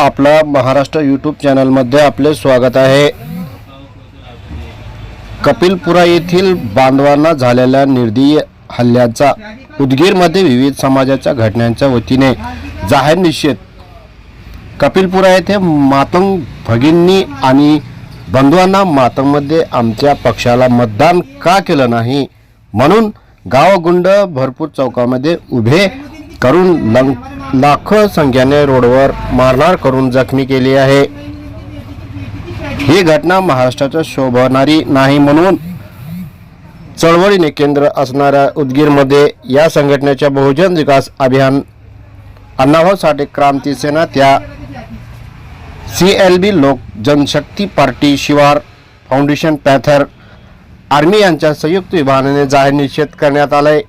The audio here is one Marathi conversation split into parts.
आपला महाराष्ट्र यूट्यूब चॅनलमध्ये आपले स्वागत आहे. कपिलपुरा येथील बांधवांना झालेल्या निर्दीय हल्ल्याचा उदगीरमध्ये विविध समाजाच्या घटनांच्या वतीने जाहीर निषेध. कपिलपुरा येथे मातंग भगिनी आणि बंधूंना मातंगमध्ये आमच्या पक्षाला मतदान का केलं नाही? म्हणून गावगुंड भरपूर चौकामध्ये उभे करून लं लाखो संख्येने रोडवर मारणार करून जखमी केली आहे. ही घटना महाराष्ट्राच्या शोभणारी नाही म्हणून चळवळीने केंद्र असणाऱ्या उदगीरमध्ये या संघटनेच्या बहुजन विकास अभियान अण्णाभाऊ साठे क्रांती सेना त्या C L B Lok Janshakti Party Shivar Foundation Panther Army यांच्या संयुक्त विभागाने जाहीर निषेध करण्यात आलाय.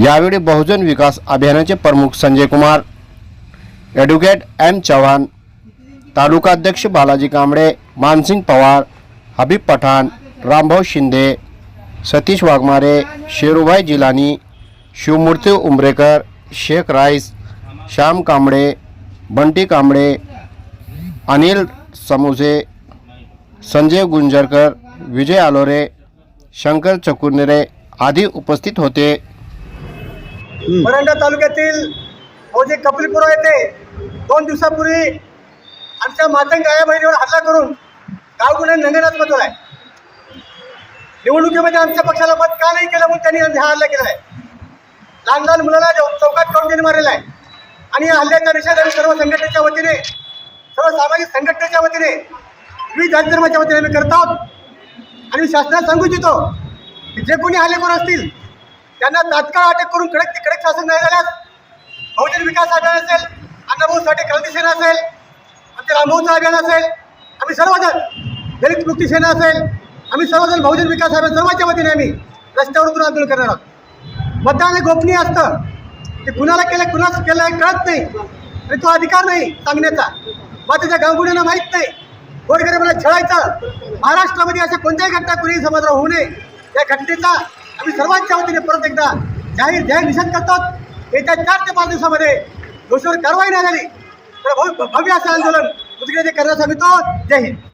यावेळी बहुजन विकास अभियानाचे प्रमुख संजय कुमार ॲडव्होकेट एम चव्हाण तालुकाध्यक्ष बालाजी कांबळे मानसिंग पवार हबीब पठाण रामभाऊ शिंदे सतीश वाघमारे शेरूभाई जिलानी शिवमूर्ती उंबरेकर शेख राईस श्याम कांबळे बंटी कांबळे अनिल समोसे संजय गुंजरकर विजय आलोरे शंकर चकुर्नेरे आदी उपस्थित होते. परंडा तालुक्यातील जे कपिलपुरा येथे दोन दिवसापूर्वी आमच्या मातंग गाया बहिणीवर हल्ला करून गावगुन्हे नंगनाथ बदल आहे निवडणुकीमध्ये आमच्या पक्षाला मत का नाही केलं म्हणून त्यांनी हा हल्ला केला आहे. लहान लहान मुलाला चौकात काढून त्यांनी मारलेला आहे. आणि या हल्ल्याचा निषेध आम्ही सर्व संघटनेच्या वतीने सर्व सामाजिक संघटनेच्या वतीने विविध धर्माच्या वतीने आम्ही करत आहोत. आणि शासनाला सांगू इच्छितो की जे कोणी हल्लेखोर असतील त्यांना तात्काळ अटक करून कडक ते कडक शासन नाही झाल्यास बहुजन विकास अभियान असेल अण्णाभाऊ साठे क्रांती सेना असेल आमचे रामभाऊचं अभियान असेल आम्ही सर्वजण दलित मुक्ती सेना असेल आम्ही सर्वजण बहुजन विकास अभियान सर्वांच्या वतीने आम्ही रस्त्यावर उतरून आंदोलन करणार आहोत. मतदान हे गोपनीय असतं. ते कुणाला केलं कुणाच केलं हे कळत नाही. आणि तो अधिकार नाही सांगण्याचा. मातेच्या गावगुड्यांना माहीत नाही. गोरगरिबाला छळायचं. महाराष्ट्रामध्ये अशा कोणत्याही घटना कुणीही समाजाला होऊ नये. या घटनेचा आम्ही सर्वांच्या वतीने परत एकदा जाहीर जाहीर निषेध करतात. येत्या चार ते पाच दिवसामध्ये दोषीवर कारवाई नाही झाली. तर भव्य- असं आंदोलन उद्घाटन करण्यास सांगितलं जय हिंद.